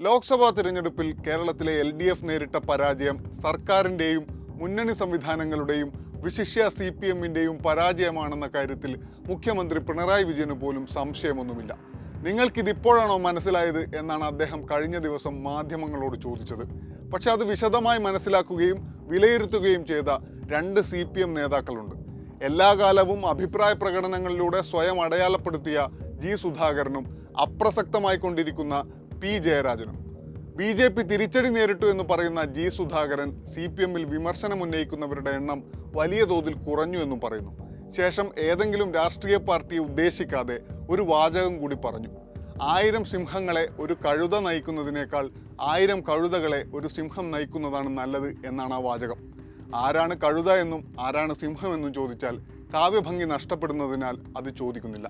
ലോക്സഭാ തിരഞ്ഞെടുപ്പിൽ കേരളത്തിലെ L D F നേരിട്ട പരാജയം സർക്കാരിന്റെയും മുന്നണി സംവിധാനങ്ങളുടെയും വിശിഷ്യ സി പി എമ്മിന്റെയും പരാജയമാണെന്ന കാര്യത്തിൽ മുഖ്യമന്ത്രി പിണറായി വിജയന് പോലും സംശയമൊന്നുമില്ല. നിങ്ങൾക്കിതിപ്പോഴാണോ മനസ്സിലായത് എന്നാണ് അദ്ദേഹം കഴിഞ്ഞ ദിവസം മാധ്യമങ്ങളോട് ചോദിച്ചത്. പക്ഷെ അത് വിശദമായി മനസ്സിലാക്കുകയും വിലയിരുത്തുകയും ചെയ്ത രണ്ട് സി പി എം നേതാക്കളുണ്ട്. എല്ലാ കാലവും അഭിപ്രായ പ്രകടനങ്ങളിലൂടെ സ്വയം അടയാളപ്പെടുത്തിയ ജി സുധാകരനും അപ്രസക്തമായി കൊണ്ടിരിക്കുന്ന പി ജയരാജനും. ബി ജെ പി തിരിച്ചടി നേരിട്ടു എന്ന് പറയുന്ന ജി സുധാകരൻ സി പി എമ്മിൽ വിമർശനം ഉന്നയിക്കുന്നവരുടെ എണ്ണം വലിയ തോതിൽ കുറഞ്ഞു എന്നും പറയുന്നു. ശേഷം ഏതെങ്കിലും രാഷ്ട്രീയ പാർട്ടിയെ ഉദ്ദേശിക്കാതെ ഒരു വാചകം കൂടി പറഞ്ഞു. ആയിരം സിംഹങ്ങളെ ഒരു കഴുത നയിക്കുന്നതിനേക്കാൾ ആയിരം കഴുതകളെ ഒരു സിംഹം നയിക്കുന്നതാണ് നല്ലത് എന്നാണ് ആ വാചകം. ആരാണ് കഴുത എന്നും ആരാണ് സിംഹം എന്നും ചോദിച്ചാൽ കാവ്യഭംഗി നഷ്ടപ്പെടുന്നതിനാൽ അത് ചോദിക്കുന്നില്ല.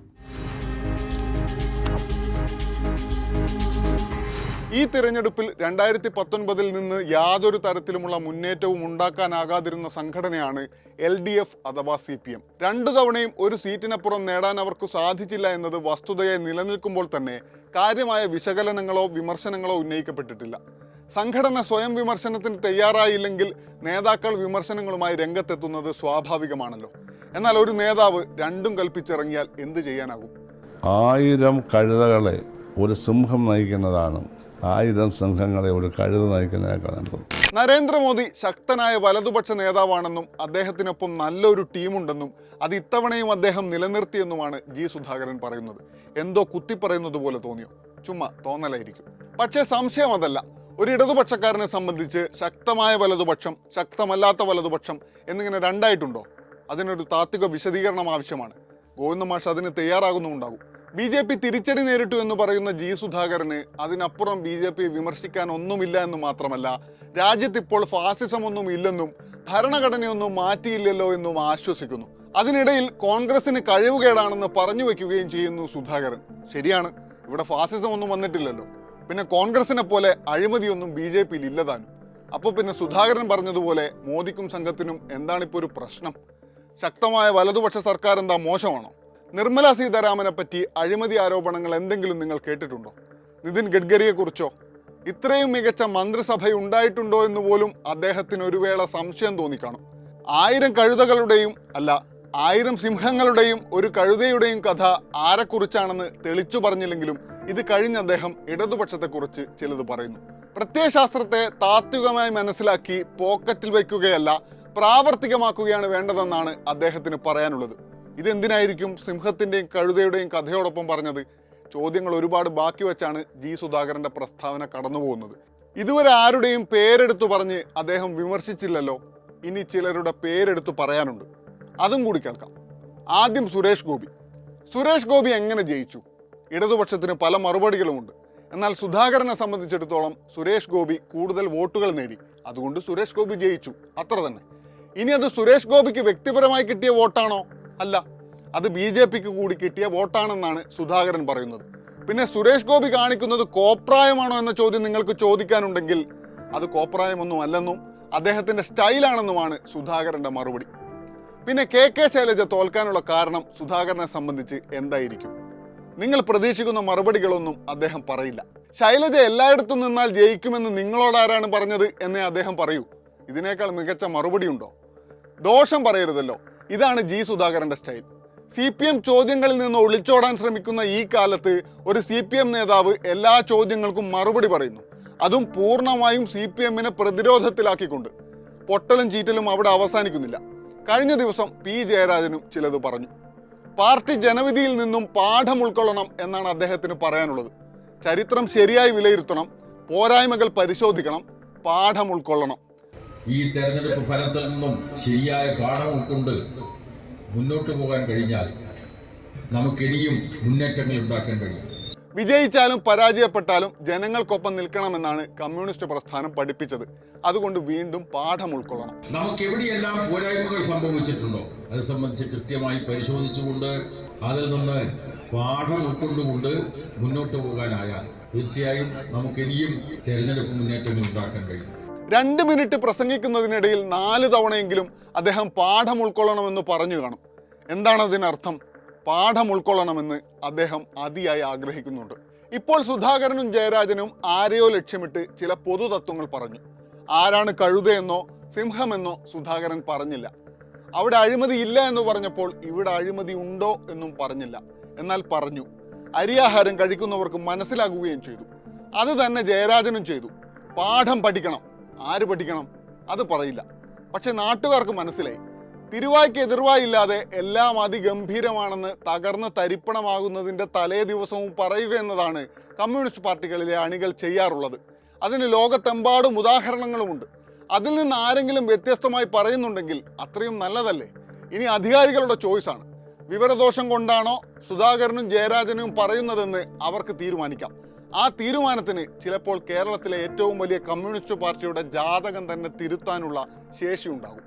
ഈ തിരഞ്ഞെടുപ്പിൽ രണ്ടായിരത്തി പത്തൊൻപതിൽ നിന്ന് യാതൊരു തരത്തിലുമുള്ള മുന്നേറ്റവും ഉണ്ടാക്കാനാകാതിരുന്ന സംഘടനയാണ് എൽ ഡി എഫ് അഥവാ സി പി എം. രണ്ടു തവണയും ഒരു സീറ്റിനപ്പുറം നേടാൻ അവർക്ക് സാധിച്ചില്ല എന്നത് വസ്തുതയെ നിലനിൽക്കുമ്പോൾ തന്നെ കാര്യമായ വിശകലനങ്ങളോ വിമർശനങ്ങളോ ഉന്നയിക്കപ്പെട്ടിട്ടില്ല. സംഘടന സ്വയം വിമർശനത്തിന് തയ്യാറായില്ലെങ്കിൽ നേതാക്കൾ വിമർശനങ്ങളുമായി രംഗത്തെത്തുന്നത് സ്വാഭാവികമാണല്ലോ. എന്നാൽ ഒരു നേതാവ് രണ്ടും കൽപ്പിച്ചിറങ്ങിയാൽ എന്ത് ചെയ്യാനാകും? ആയിരം കഴുതകളെ ഒരു സിംഹം നയിക്കുന്നതാണ് ആയിരം സംഘങ്ങളെ ഒരു കഴുത നയിക്കുന്നതിനേക്കാൾ നല്ലത് നരേന്ദ്രമോദി ശക്തനായ വലതുപക്ഷ നേതാവാണെന്നും അദ്ദേഹത്തിനൊപ്പം നല്ലൊരു ടീമുണ്ടെന്നും അത് ഇത്തവണയും അദ്ദേഹം നിലനിർത്തിയെന്നുമാണ് ജി സുധാകരൻ പറയുന്നത്. എന്തോ കുത്തിപ്പറയുന്നത് പോലെ തോന്നിയോ? ചുമ്മാ തോന്നലായിരിക്കും. പക്ഷേ സംശയം അതല്ല. ഒരു ഇടതുപക്ഷക്കാരനെ സംബന്ധിച്ച് ശക്തമായ വലതുപക്ഷം ശക്തമല്ലാത്ത വലതുപക്ഷം എന്നിങ്ങനെ രണ്ടായിട്ടുണ്ടോ? അതിനൊരു താത്വിക വിശദീകരണം ആവശ്യമാണ്. ഗോവിന്ദ മാഷ് അതിന് തയ്യാറാകുന്നുണ്ടാകും ബി ജെ പി തിരിച്ചടി നേരിട്ടു എന്ന് പറയുന്ന ജി സുധാകരന് അതിനപ്പുറം ബി ജെ പി വിമർശിക്കാൻ ഒന്നുമില്ല എന്ന് മാത്രമല്ല രാജ്യത്ത് ഇപ്പോൾ ഫാസിസം ഒന്നും ഇല്ലെന്നും ഭരണഘടനയൊന്നും മാറ്റിയില്ലല്ലോ എന്നും ആശ്വസിക്കുന്നു. അതിനിടയിൽ കോൺഗ്രസിന് കഴിവുകേടാണെന്ന് പറഞ്ഞു വെക്കുകയും ചെയ്യുന്നു സുധാകരൻ. ശരിയാണ് ഇവിടെ ഫാസിസം ഒന്നും വന്നിട്ടില്ലല്ലോ. പിന്നെ കോൺഗ്രസിനെ പോലെ അഴിമതിയൊന്നും ബി ജെ പിയിൽ ഇല്ലതാനും. അപ്പോൾ പിന്നെ സുധാകരൻ പറഞ്ഞതുപോലെ മോദിക്കും സംഘത്തിനും എന്താണിപ്പോൾ ഒരു പ്രശ്നം? ശക്തമായ വലതുപക്ഷ സർക്കാർ എന്താ മോശമാണോ? നിർമ്മല സീതാരാമനെ പറ്റി അഴിമതി ആരോപണങ്ങൾ എന്തെങ്കിലും നിങ്ങൾ കേട്ടിട്ടുണ്ടോ? നിതിൻ ഗഡ്കരിയെ കുറിച്ചോ ഇത്രയും മികച്ച മന്ത്രിസഭ ഉണ്ടായിട്ടുണ്ടോ എന്ന് പോലും അദ്ദേഹത്തിന് ഒരു വേള സംശയം തോന്നിക്കാണും ആയിരം കഴുതകളുടെയും അല്ല ആയിരം സിംഹങ്ങളുടെയും ഒരു കഴുതയുടെയും കഥ ആരെക്കുറിച്ചാണെന്ന് തെളിച്ചു പറഞ്ഞില്ലെങ്കിലും ഇത് കഴിഞ്ഞ അദ്ദേഹം ഇടതുപക്ഷത്തെക്കുറിച്ച് ചിലത് പറയുന്നു. പ്രത്യയശാസ്ത്രത്തെ താത്വികമായി മനസ്സിലാക്കി പോക്കറ്റിൽ വയ്ക്കുകയല്ല പ്രാവർത്തികമാക്കുകയാണ് വേണ്ടതെന്നാണ് അദ്ദേഹത്തിന് പറയാനുള്ളത്. ഇതെന്തിനായിരിക്കും സിംഹത്തിന്റെയും കഴുതയുടെയും കഥയോടൊപ്പം പറഞ്ഞത്? ചോദ്യങ്ങൾ ഒരുപാട് ബാക്കി വെച്ചാണ് ജി സുധാകരന്റെ പ്രസ്താവന കടന്നുപോകുന്നത്. ഇതുവരെ ആരുടെയും പേരെടുത്തു പറഞ്ഞ് അദ്ദേഹം വിമർശിച്ചില്ലല്ലോ. ഇനി ചിലരുടെ പേരെടുത്തു പറയാനുണ്ട്. അതും കൂടി കേൾക്കാം. ആദ്യം സുരേഷ് ഗോപി. സുരേഷ് ഗോപി എങ്ങനെ ജയിച്ചു? ഇടതുപക്ഷത്തിന് പല മറുപടികളുമുണ്ട്. എന്നാൽ സുധാകരനെ സംബന്ധിച്ചിടത്തോളം സുരേഷ് ഗോപി കൂടുതൽ വോട്ടുകൾ നേടി. അതുകൊണ്ട് സുരേഷ് ഗോപി ജയിച്ചു. അത്ര തന്നെ. ഇനി അത് സുരേഷ് ഗോപിക്ക് വ്യക്തിപരമായി കിട്ടിയ വോട്ടാണോ? അല്ല അത് ബി ജെ പിക്ക് കൂടി കിട്ടിയ വോട്ടാണെന്നാണ് സുധാകരൻ പറയുന്നത്. പിന്നെ സുരേഷ് ഗോപി കാണിക്കുന്നത് കോപ്രായമാണോ എന്ന ചോദ്യം നിങ്ങൾക്ക് ചോദിക്കാനുണ്ടെങ്കിൽ അത് കോപ്രായമൊന്നും അല്ലെന്നും അദ്ദേഹത്തിന്റെ സ്റ്റൈലാണെന്നുമാണ് സുധാകരന്റെ മറുപടി. പിന്നെ കെ കെ ശൈലജ തോൽക്കാനുള്ള കാരണം സുധാകരനെ സംബന്ധിച്ച് എന്തായിരിക്കും? നിങ്ങൾ പ്രതീക്ഷിക്കുന്ന മറുപടികളൊന്നും അദ്ദേഹം പറയില്ല. ശൈലജ എല്ലായിടത്തും നിന്നാൽ ജയിക്കുമെന്ന് നിങ്ങളോടാരാണ് പറഞ്ഞത് എന്നേ അദ്ദേഹം പറയൂ. ഇതിനേക്കാൾ മികച്ച മറുപടി ഉണ്ടോ ദോഷം പറയരുതല്ലോ. ഇതാണ് ജി സുധാകരന്റെ സ്റ്റൈൽ. സി പി എം ചോദ്യങ്ങളിൽ നിന്ന് ഒളിച്ചോടാൻ ശ്രമിക്കുന്ന ഈ കാലത്ത് ഒരു സി പി എം നേതാവ് എല്ലാ ചോദ്യങ്ങൾക്കും മറുപടി പറയുന്നു. അതും പൂർണമായും സി പി എമ്മിനെ പ്രതിരോധത്തിലാക്കിക്കൊണ്ട്. പൊട്ടലും ചീറ്റലും അവിടെ അവസാനിക്കുന്നില്ല. കഴിഞ്ഞ ദിവസം പി ജയരാജനും ചിലത് പറഞ്ഞു. പാർട്ടി ജനവിധിയിൽ നിന്നും പാഠം ഉൾക്കൊള്ളണം എന്നാണ് അദ്ദേഹത്തിന് പറയാനുള്ളത്. ചരിത്രം ശരിയായി വിലയിരുത്തണം പോരായ്മകൾ പരിശോധിക്കണം പാഠം ഉൾക്കൊള്ളണം. ഈ തെരഞ്ഞെടുപ്പ് ഫലത്തിൽ നിന്നും ശരിയായ പാഠം ഉൾക്കൊണ്ട് മുന്നോട്ട് പോകാൻ കഴിഞ്ഞാൽ നമുക്കിനിയും മുന്നേറ്റങ്ങൾ ഉണ്ടാക്കാൻ കഴിയും. വിജയിച്ചാലും പരാജയപ്പെട്ടാലും ജനങ്ങൾക്കൊപ്പം നിൽക്കണമെന്നാണ് കമ്മ്യൂണിസ്റ്റ് പ്രസ്ഥാനം പഠിപ്പിച്ചത്. അതുകൊണ്ട് വീണ്ടും പാഠം ഉൾക്കൊള്ളണം. നമുക്ക് എവിടെയെല്ലാം പോരായ്മകൾ സംഭവിച്ചിട്ടുണ്ടോ? അത് സംബന്ധിച്ച് കൃത്യമായി പരിശോധിച്ചുകൊണ്ട് അതിൽ നിന്ന് പാഠം ഉൾക്കൊണ്ടുകൊണ്ട് മുന്നോട്ട് പോകാനായാൽ തീർച്ചയായും നമുക്കിനിയും തെരഞ്ഞെടുപ്പ് മുന്നേറ്റങ്ങൾ ഉണ്ടാക്കാൻ കഴിയും. രണ്ട് മിനിറ്റ് പ്രസംഗിക്കുന്നതിനിടയിൽ നാല് തവണയെങ്കിലും അദ്ദേഹം പാഠം ഉൾക്കൊള്ളണമെന്ന് പറഞ്ഞു കാണും. എന്താണ് അതിനർത്ഥം? പാഠം ഉൾക്കൊള്ളണമെന്ന് അദ്ദേഹം അതിയായി ആഗ്രഹിക്കുന്നുണ്ട്. ഇപ്പോൾ സുധാകരനും ജയരാജനും ആരെയോ ലക്ഷ്യമിട്ട് ചില പൊതുതത്വങ്ങൾ പറഞ്ഞു. ആരാണ് കഴുതയെന്നോ സിംഹമെന്നോ സുധാകരൻ പറഞ്ഞില്ല. അവിടെ അഴിമതി ഇല്ല എന്ന് പറഞ്ഞപ്പോൾ ഇവിടെ അഴിമതി ഉണ്ടോ എന്നും പറഞ്ഞില്ല. എന്നാൽ പറഞ്ഞു. അരിയാഹാരം കഴിക്കുന്നവർക്ക് മനസ്സിലാകുകയും ചെയ്തു. അത് തന്നെ ജയരാജനും ചെയ്തു. പാഠം പഠിക്കണം. ആര് പഠിക്കണം? അത് പറയില്ല. പക്ഷെ നാട്ടുകാർക്ക് മനസ്സിലായി. തിരുവായ്ക്ക് എതിർവായില്ലാതെ എല്ലാം അതിഗംഭീരമാണെന്ന് തകർന്ന് തരിപ്പണമാകുന്നതിന്റെ തലേ ദിവസവും പറയുക എന്നതാണ് കമ്മ്യൂണിസ്റ്റ് പാർട്ടികളിലെ അണികൾ ചെയ്യാറുള്ളത്. അതിന് ലോകത്തെമ്പാടും ഉദാഹരണങ്ങളുമുണ്ട്. അതിൽ നിന്ന് ആരെങ്കിലും വ്യത്യസ്തമായി പറയുന്നുണ്ടെങ്കിൽ അത്രയും നല്ലതല്ലേ? ഇനി അധികാരികളുടെ ചോയ്സാണ് വിവരദോഷം കൊണ്ടാണോ സുധാകരനും ജയരാജനും പറയുന്നതെന്ന് അവർക്ക് തീരുമാനിക്കാം. ആ തീരുമാനത്തിന് ചിലപ്പോൾ കേരളത്തിലെ ഏറ്റവും വലിയ കമ്മ്യൂണിസ്റ്റ് പാർട്ടിയുടെ ജാതകം തന്നെ തിരുത്താനുള്ള ശേഷിയുണ്ടാകും.